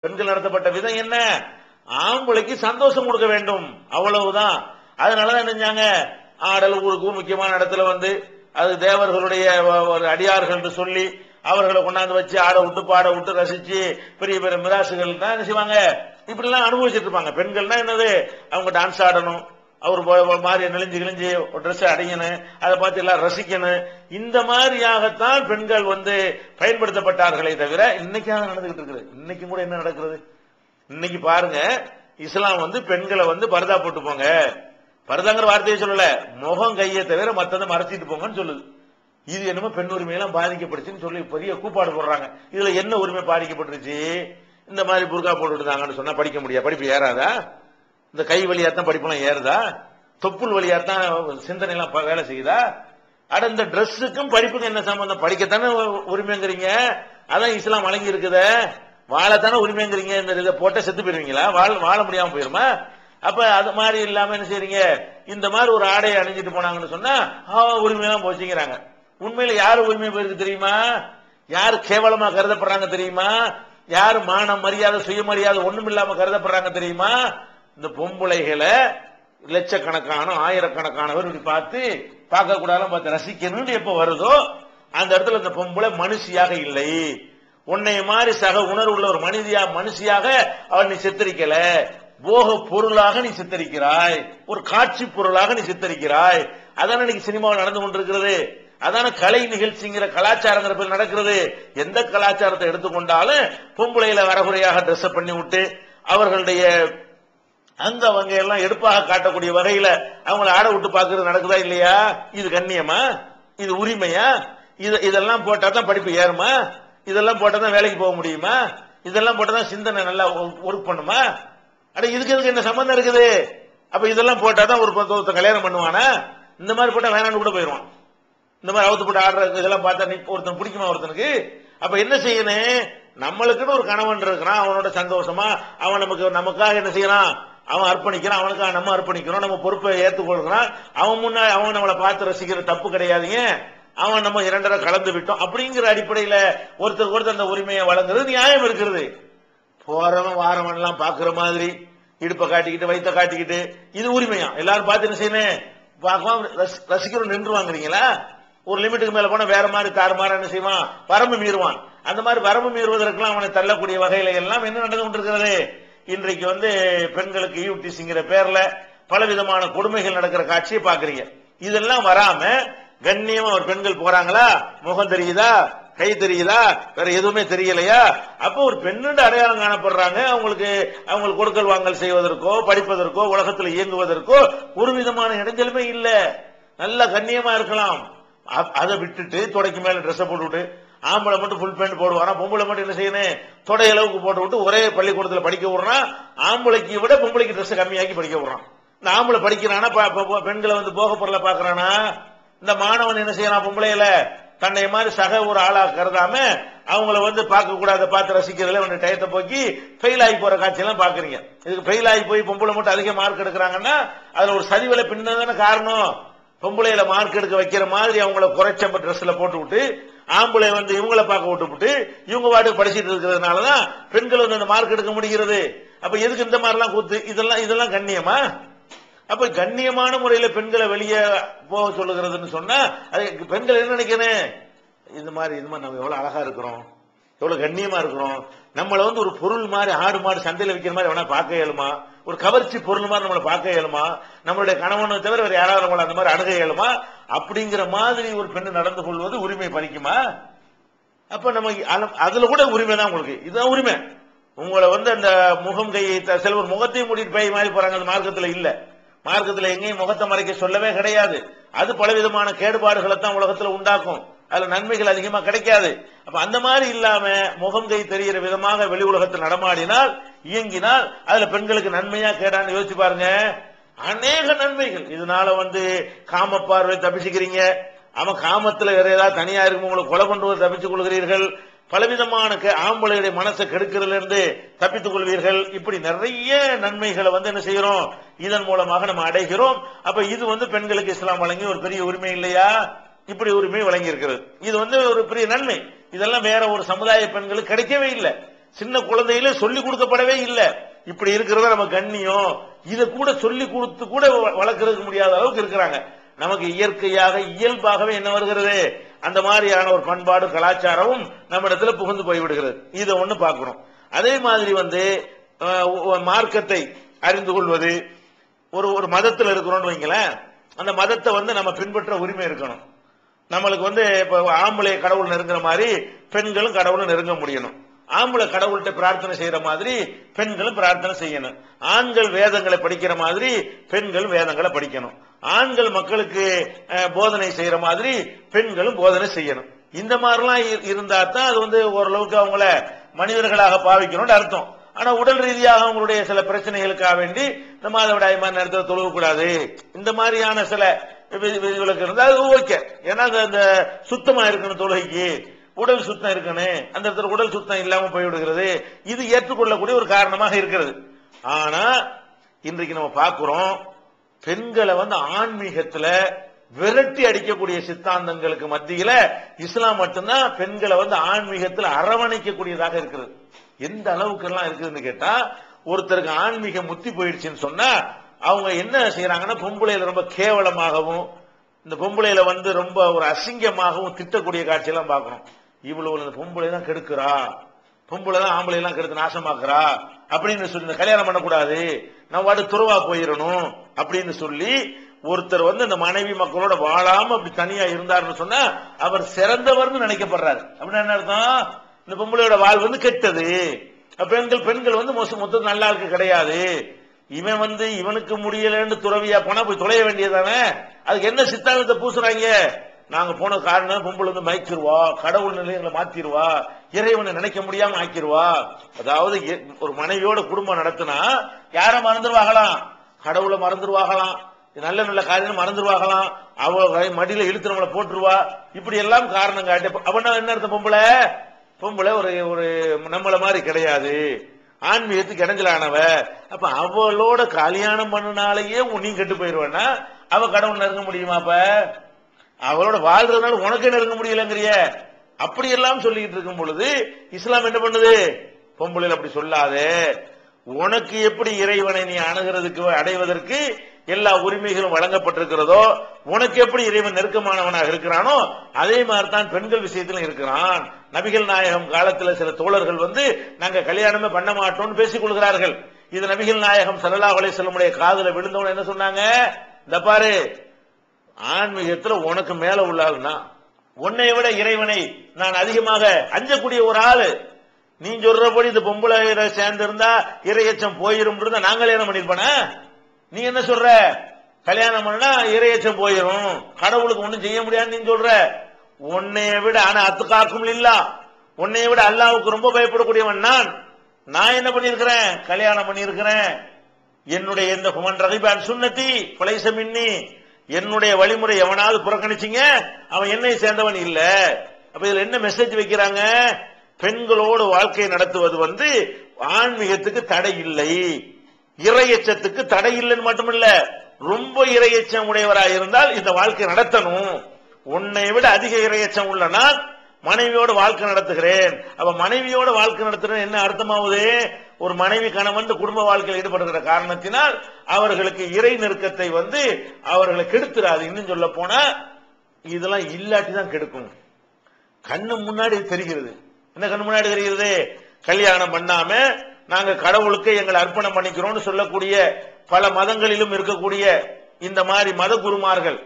பெண்கள் நடத்தப்பட்ட விதம் என்ன? ஆம்பளைக்கு சந்தோஷம் கொடுக்க வேண்டும். அவ்வளவுதான். அதனாலதான் என்ன செஞ்சாங்க? ஆடல் ஊருக்கும் முக்கியமான இடத்துல வந்து அது தேவர்களுடைய ஒரு அடியார்கள் என்று சொல்லி அவர்களை கொண்டாந்து வச்சு ஆட விட்டு பாட விட்டு ரசிச்சு பெரிய பெரிய மிராசுகள் தான் என்ன செய்வாங்க? இப்படிலாம் அனுபவிச்சிட்டு அனுபவிச்சுட்டு இருப்பாங்க. பெண்கள்னா என்னது? அவங்க டான்ஸ் ஆடணும். அவர் மாதிரி நெளிஞ்சு கிழிஞ்சு ஒரு ட்ரெஸ் அடையணும் அதை பார்த்து எல்லாம் ரசிக்கணும் இந்த மாதிரியாகத்தான் பெண்கள் வந்து பயன்படுத்தப்பட்டார்களே தவிர இன்னைக்காக நடந்துகிட்டு இருக்குது. இன்னைக்கும் கூட என்ன நடக்கிறது? இன்னைக்கு பாருங்க இஸ்லாம் வந்து பெண்களை வந்து பரதா போட்டு போங்க. பரதாங்கிற வார்த்தையை சொல்லல முகம் கையை தவிர மத்ததை மறைச்சிட்டு போங்கன்னு சொல்லுது. இது என்னமோ பெண் உரிமையெல்லாம் பாதிக்கப்படுச்சுன்னு சொல்லி பெரிய கூப்பாடு போடுறாங்க. இதுல என்ன உரிமை பாதிக்கப்பட்டுருச்சு? இந்த மாதிரி புர்கா போட்டுட்டாங்கன்னு சொன்னா படிக்க முடியாது. படிப்பு ஏறாதா? இந்த கை வழியாத்தான் படிப்பெல்லாம் ஏறுதா? தொப்புள் வழியாத்தான் சிந்தனை எல்லாம் வேலை செய்யுதா? அட இந்த ட்ரெஸ்ஸுக்கும் படிப்புக்கும் என்ன சம்பந்தம்? படிக்கத்தானே உரிமைங்கிறீங்க. அதான் இஸ்லாம் வழங்கி இருக்குதே வாழத்தானே உரிமைங்கிறீங்க. இந்த இதை போட்ட செத்து போயிருவீங்களா? வாழ வாழ முடியாம போயிருமா? அப்ப அது மாதிரி இல்லாம என்ன செய்றீங்க? இந்த மாதிரி ஒரு ஆடையை அணிஞ்சிட்டு போனாங்கன்னு சொன்னா உரிமையெல்லாம் போச்சுங்கிறாங்க. உண்மையில யாரு உரிமை போயிருக்கு தெரியுமா? யாரு கேவலமா கருதப்படுறாங்க தெரியுமா? யாரு மானம் மரியாதை சுயமரியாதை ஒண்ணும் இல்லாம கருதப்படுறாங்க தெரியுமா? இந்த பொம்பளைகளை லட்சக்கணக்கான ஆயிரக்கணக்கானவர் இப்படி பார்த்து பார்க்க கூடாதுன்னு பார்த்து ரசிக்கணும்னு எப்ப வருதோ அந்த இடத்துல இந்த பொம்பளை மனுஷியாக இல்லை. உன்னை மாதிரி சக உணர்வு உள்ள ஒரு மனிதியா மனுஷியாக அவள் நீ சித்தரிக்கல. போக பொருளாக நீ சித்தரிக்கிறாய். ஒரு காட்சி பொருளாக நீ சித்தரிக்கிறாய். அதான இன்னைக்கு சினிமாவில் நடந்து கொண்டிருக்கிறது. அதான கலை நிகழ்ச்சிங்கிற கலாச்சாரங்கிற பேர் நடக்கிறது. எந்த கலாச்சாரத்தை எடுத்துக்கொண்டாலும் பொம்பளையில வரகுறையாக ட்ரெஸ் பண்ணி விட்டு அவர்களுடைய அந்த அவங்க எல்லாம் எடுப்பாக காட்டக்கூடிய வகையில அவங்கள ஆட விட்டு பாக்குறது நடக்குதா இல்லையா? இது கண்ணியமா? இது உரிமையா? இது இதெல்லாம் போட்டா தான் படிப்பு ஏறுமா? இதெல்லாம் போட்டா தான் வேலைக்கு போக முடியுமா? இதெல்லாம் போட்டா தான் சிந்தனை நல்லா ஒர்க் பண்ணுமா? அட இதுக்கு இதுக்கு என்ன சம்பந்தம் இருக்குது? அப்ப இதெல்லாம் போட்டா தான் ஒரு பத்து- கல்யாணம் பண்ணுவானா? இந்த மாதிரி போட்டா வேணான்னு கூட போயிடுவான் இந்த மாதிரி அவுத்து போட்டு ஆடுற இதெல்லாம் பார்த்தா ஒருத்தன் பிடிக்குமா ஒருத்தனுக்கு? அப்ப என்ன செய்யணும்? நம்மளுக்குன்னு ஒரு கணவன் இருக்கிறான் அவனோட சந்தோஷமா அவன் நமக்கு நமக்காக என்ன செய்யறான்? அவன் அர்ப்பணிக்கிறான் அவனுக்காக நம்ம அர்ப்பணிக்கிறோம் நம்ம பொறுப்பை ஏற்றுக்கொள்கிறான். அவன் முன்னே அவன் நம்மளை பார்த்து ரசிக்கிற தப்பு கிடையாதுங்க அவன் நம்ம இரண்டரை கலந்து விட்டோம். அப்படிங்கிற அடிப்படையில ஒருத்தருக்கு ஒருத்தர் அந்த உரிமையை வழங்குறது நியாயம் இருக்கிறது. போறவன் வாரவன் எல்லாம் பாக்குற மாதிரி இடுப்பை காட்டிக்கிட்டு வயிற்ற காட்டிக்கிட்டு இது உரிமையா? எல்லாரும் பார்த்து என்ன செய்யணும்? பார்க்கலாம் ரசி- ரசிக்கிறோம் நின்றுவாங்கிறீங்களா ஒரு லிமிட்டுக்கு மேல போனா வேற மாதிரி தாறுமாற என்ன செய்வான்? வரம்பு மீறுவான். அந்த மாதிரி வரம்பு மீறுவதற்கெல்லாம் அவனை தள்ளக்கூடிய வகையில எல்லாம் என்ன நடந்து கொண்டிருக்கிறது? இன்றைக்கு வந்து பெண்களுக்கு யூடிசிங்கிற பேர்ல பலவிதமான கொடுமைகள் நடக்கிற காட்சியை பாக்குறீங்க இதெல்லாம் வராம கண்ணியமா ஒரு பெண்கள் போறாங்களா? முகம் தெரியுதா? கை தெரியுதா? வேற எதுவுமே தெரியலையா? அப்போ ஒரு பெண்ணுண்டு அடையாளம் காணப்படுறாங்க. அவங்களுக்கு அவங்களுக்கு கொடுக்கல் வாங்கல் செய்வதற்கோ படிப்பதற்கோ உலகத்தில் இயங்குவதற்கோ ஒரு விதமான இடைஞ்சலுமே இல்ல. நல்ல கண்ணியமா இருக்கலாம். அதை விட்டுட்டு துடைக்கு மேல ட்ரெஸ்ஸை போட்டுவிட்டு ஆம்பளை மட்டும் ஃபுல் பேண்ட் போடுவானா பொம்பளை மட்டும் என்ன செய்யணும்? தொடை அளவுக்கு போட்டு விட்டு ஒரே பள்ளிக்கூடத்தில் படிக்க விடுறான் ஆம்பளைக்கு விட பொம்பளைக்கு ட்ரெஸ் கம்மியாக்கி படிக்க விடுறான். இந்த ஆம்பளை படிக்கிறானா பெண்களை வந்து போக பொருளை பார்க்கறானா? இந்த மாணவன் என்ன செய்யறான் பொம்பளையில? தன்னை மாதிரி சக ஒரு ஆளா கருதாம அவங்கள வந்து பார்க்க கூடாத பார்த்து ரசிக்கிறதுல வந்து டயத்தை போக்கி ஃபெயில் ஆகி போற காட்சியெல்லாம் பாக்குறீங்க இதுக்கு ஃபெயில் ஆகி போய் பொம்பளை மட்டும் அதிக மார்க் எடுக்கிறாங்கன்னா அதுல ஒரு சதிவலை பின்னதான காரணம். பொம்பளையில மார்க் எடுக்க வைக்கிற மாதிரி அவங்கள குறைச்ச ட்ரெஸ்ல போட்டு விட்டு ஆம்பளை வந்து இவங்கள பார்க்க விட்டுப்புட்டு இவங்க பாட்டுக்கு படிச்சிட்டு இருக்கிறதுனாலதான் பெண்கள் வந்து அந்த மார்க் எடுக்க முடிகிறது. அப்ப எதுக்கு இந்த மாதிரிலாம் கூத்து? இதெல்லாம் இதெல்லாம் கண்ணியமா? அப்ப கண்ணியமான முறையில பெண்களை வெளியே போக சொல்லுகிறதுன்னு சொன்னா அது பெண்கள் என்ன நினைக்கிறேன் இந்த மாதிரி இது மாதிரி நம்ம எவ்வளவு அழகா இருக்கிறோம். எவ்வளவு கண்ணியமா இருக்கிறோம் நம்மள வந்து ஒரு பொருள் மாதிரி ஆடு மாடு சந்தையில் விற்கிற மாதிரி வேணா பார்க்க இயலுமா? ஒரு கவர்ச்சி பொருள் மாதிரி நம்மளை பார்க்க இயலுமா? நம்மளுடைய கணவனை தவிர வேற யாராவது நம்மளை அந்த மாதிரி அணுக இயலுமா? அப்படிங்கிற மாதிரி ஒரு பெண்ணு நடந்து கொள்வது உரிமை பறிக்குமா? அப்ப நம்ம அதுல கூட உரிமை தான் உங்களுக்கு. இதுதான் உரிமை. உங்களை வந்து அந்த முகம் கையை செல்வர் சிலவர் முகத்தையும் மூடிட்டு போய் மாதிரி போறாங்க. அந்த மார்க்கத்துல இல்ல. மார்க்கத்துல எங்கேயும் முகத்தை மறைக்க சொல்லவே கிடையாது. அது பலவிதமான கேடுபாடுகளை தான் உலகத்துல உண்டாக்கும். அதுல நன்மைகள் அதிகமா கிடைக்காது. அப்ப அந்த மாதிரி இல்லாம முகம் கை தெரிகிற விதமாக வெளி உலகத்தில் நடமாடினால் இயங்கினால் அதுல பெண்களுக்கு நன்மையா கேடான்னு யோசிச்சு பாருங்க. அநேக நன்மைகள். இதனால வந்து காம பார்வை தப்பிச்சுக்கிறீங்க. அவன் காமத்துல வேற ஏதாவது தனியா இருக்கும் உங்களை கொலை பண்ணுவது தப்பிச்சு கொள்கிறீர்கள். பலவிதமான கே- ஆம்பளையுடைய மனசை கெடுக்கிறதுல இருந்து தப்பித்துக் கொள்வீர்கள். இப்படி நிறைய நன்மைகளை வந்து என்ன செய்யறோம்? இதன் மூலமாக நம்ம அடைகிறோம். அப்ப இது வந்து பெண்களுக்கு இஸ்லாம் வழங்கி ஒரு பெரிய உரிமை இல்லையா? இப்படி உரிமை வழங்கி இருக்கிறது இது வந்து ஒரு பெரிய நன்மை. இதெல்லாம் வேற ஒரு சமுதாய பெண்களுக்கு கிடைக்கவே இல்லை. சின்ன குழந்தையில சொல்லி கொடுக்கப்படவே இல்லை. இப்படி இருக்கிறத நம்ம கண்ணியம். இதை கூட சொல்லி கொடுத்து கூட வ- வளர்க்கறதுக்கு முடியாத அளவுக்கு இருக்கிறாங்க. நமக்கு இயற்கையாக இயல்பாகவே என்ன வருகிறது? அந்த மாதிரியான ஒரு பண்பாடு கலாச்சாரமும் நம்ம இடத்துல புகுந்து போய்விடுகிறது. இதை ஒண்ணு பார்க்கணும். அதே மாதிரி வந்து மார்க்கத்தை அறிந்து கொள்வது. ஒரு ஒரு மதத்தில் இருக்கிறோம்னு வைங்களேன். அந்த மதத்தை வந்து நம்ம பின்பற்ற உரிமை இருக்கணும். நம்மளுக்கு வந்து இப்போ ஆம்பளை கடவுள் நெருங்குற மாதிரி பெண்களும் கடவுளும் நெருங்க முடியணும். ஆம்பளை கடவுள்கிட்ட பிரார்த்தனை செய்யற மாதிரி பெண்களும் பிரார்த்தனை செய்யணும். ஆண்கள் வேதங்களை படிக்கிற மாதிரி பெண்களும் வேதங்களை படிக்கணும். ஆண்கள் மக்களுக்கு போதனை செய்யற மாதிரி பெண்களும் போதனை செய்யணும். இந்த மாதிரிலாம் இருந்தா தான் அது வந்து ஓரளவுக்கு அவங்கள மனிதர்களாக பாவிக்கணும்னு அர்த்தம். ஆனா உடல் ரீதியாக அவங்களுடைய சில பிரச்சனைகளுக்காக வேண்டி இந்த மாதவிடாய் மாதிரி நேரத்தில் தொழுகக்கூடாது இந்த மாதிரியான சில விதிவிலக்கு இருந்தால் அது ஓகே. ஏன்னா அந்த- அந்த சுத்தமா இருக்கணும் தொழுகைக்கு. உடல் சுத்தம் இருக்கணும். அந்த இடத்துல உடல் சுத்தம் இல்லாம போய்விடுகிறது. இது ஏற்றுக்கொள்ளக்கூடிய ஒரு காரணமாக இருக்கிறது. ஆனா இன்றைக்கு நம்ம பார்க்கிறோம் பெண்களை வந்து ஆன்மீகத்துல விரட்டி அடிக்கக்கூடிய சித்தாந்தங்களுக்கு மத்தியில இஸ்லாம் மட்டும்தான் பெண்களை வந்து ஆன்மீகத்துல அரவணைக்கக்கூடியதாக இருக்கிறது. எந்த அளவுக்கு எல்லாம் இருக்குதுன்னு கேட்டா ஒருத்தருக்கு ஆன்மீக முத்தி போயிடுச்சுன்னு சொன்னா அவங்க என்ன செய்யறாங்கன்னா பொம்பளையில ரொம்ப கேவலமாகவும் இந்த பொம்பளையில வந்து ரொம்ப ஒரு அசிங்கமாகவும் திட்டக்கூடிய காட்சியெல்லாம் பார்க்கணும். இவ்வளவு இந்த பொம்பளை தான் கெடுக்கிறா. பொம்பளை தான் ஆம்பளை எல்லாம் கெடுத்து நாசமாக்குறா. அப்படின்னு சொல்லி இந்த கல்யாணம் பண்ணக்கூடாது. நம்ம வாடு துறவா போயிடணும் அப்படின்னு சொல்லி ஒருத்தர் வந்து இந்த மனைவி மக்களோட வாழாம அப்படி தனியா இருந்தாருன்னு சொன்னா அவர் சிறந்தவர்னு நினைக்கப்படுறாரு. அப்படின்னா என்ன அர்த்தம்? இந்த பொம்பளையோட வாழ் வந்து கெட்டது. பெண்கள் பெண்கள் வந்து மொத்த மொத்தம் நல்லா இருக்கு கிடையாது. இவன் வந்து இவனுக்கு முடியலன்னு துறவியா போனா போய் தொலைய வேண்டியதானே அதுக்கு என்ன சித்தாந்தத்தை பூசுறாங்க? நாங்க போன காரணம் பொம்பளை வந்து மயக்கிடுவா கடவுள் நிலையங்களை மாத்திருவா இறைவனை நினைக்க முடியாம ஆக்கிடுவா அதாவது எ- ஒரு மனைவியோட குடும்பம் நடத்தினா யார மறந்துருவாகலாம்? கடவுளை மறந்துருவாகலாம். நல்ல நல்ல காரியம் மறந்துருவாகலாம். அவ மடியில இழுத்து நம்மளை போட்டுருவா. இப்படி எல்லாம் காரணம் காட்டி அவனா என்ன அர்த்தம் பொம்பளை? பொம்பளை ஒரு ஒரு நம்மள மாதிரி கிடையாது. ஆன்மீகத்துக்கு இடைஞ்சலானவ. அப்ப அவளோட கல்யாணம் பண்ணனாலேயே நீ கெட்டு போயிருவேன்னா அவ கடவுள் நெருங்க முடியுமா அப்ப? அவளோட வாழ்றதுனால உனக்கு நெருங்க முடியலங்கிறிய. அப்படி எல்லாம் சொல்லிட்டு இருக்கும் பொழுது இஸ்லாம் என்ன பண்ணுது? பொம்பளையில் அப்படி சொல்லாதே. உனக்கு எப்படி இறைவனை நீ அணுகிறதுக்கு அடைவதற்கு எல்லா உரிமைகளும் வழங்கப்பட்டிருக்கிறதோ உனக்கு எப்படி இறைவன் நெருக்கமானவனாக இருக்கிறானோ அதே மாதிரி தான் பெண்கள் விஷயத்திலும் இருக்கிறான். நபிகள் நாயகம் காலத்தில் சில தோழர்கள் வந்து நாங்க கல்யாணமே பண்ண மாட்டோம்னு பேசிக் கொள்கிறார்கள். இது நபிகள் நாயகம் ஸல்லல்லாஹு அலைஹி செல்லமுடைய காதல விழுந்தவன என்ன சொன்னாங்க? இந்த பாரு ஆன்மீகத்துல உனக்கு மேல உள்ள ஆளுனா உன்னை விட இறைவனை நான் அதிகமாக அஞ்சக்கூடிய ஒரு ஆளு. நீ சொல்றபடி இந்த பொம்பளை சேர்ந்து இருந்தா இறையச்சம் போயிரும் இருந்தா என்ன கல்யாணம் பண்ணிருப்பேனா நீ என்ன சொல்ற? கல்யாணம் பண்ணா இறையச்சம் போயிடும் கடவுளுக்கு ஒண்ணும் செய்ய முடியாதுன்னு நீ சொல்ற. உன்னைய விட ஆனா அத்துக்காக்கும் இல்லா. உன்னைய விட அல்லாவுக்கு ரொம்ப பயப்படக்கூடியவன் நான். நான் என்ன பண்ணிருக்கிறேன் கல்யாணம் பண்ணிருக்கிறேன் என்னுடைய இந்த ஹுமன் ரகிபான் சுண்ணத்தி பழைச மின்னி என்னுடைய வழிமுறை எவனாவது புறக்கணிச்சிங்க அவன் என்னை சேர்ந்தவன் இல்ல. அப்ப இதுல என்ன மெசேஜ் வைக்கிறாங்க? பெண்களோடு வாழ்க்கை நடத்துவது வந்து ஆன்மீகத்துக்கு தடை இல்லை. இறையச்சத்துக்கு தடை இல்லைன்னு மட்டுமில்ல ரொம்ப இறையச்சம் உடையவராக இருந்தால் இந்த வாழ்க்கை நடத்தணும். உன்னை விட அதிக இறையச்சம் உள்ள நான் மனைவியோட வாழ்க்கை நடத்துகிறேன். அப்ப மனைவியோட வாழ்க்கை நடத்துறேன் என்ன அர்த்தமாவது? ஒரு மனைவி கணவன் குடும்ப வாழ்க்கையில் ஈடுபடுகிற காரணத்தினால் அவர்களுக்கு இறை நெருக்கத்தை வந்து அவர்களை கெடுத்துறாது. இன்னும் சொல்ல போனா இதெல்லாம் இல்லாட்டி தான் கெடுக்கும். கண்ணு முன்னாடி தெரிகிறது. என்ன கண்ணு முன்னாடி தெரிகிறது? கல்யாணம் பண்ணாம நாங்க கடவுளுக்கு எங்களை அர்ப்பணம் பண்ணிக்கிறோம்னு சொல்லக்கூடிய பல மதங்களிலும் இருக்கக்கூடிய இந்த மாதிரி மத குருமார்கள்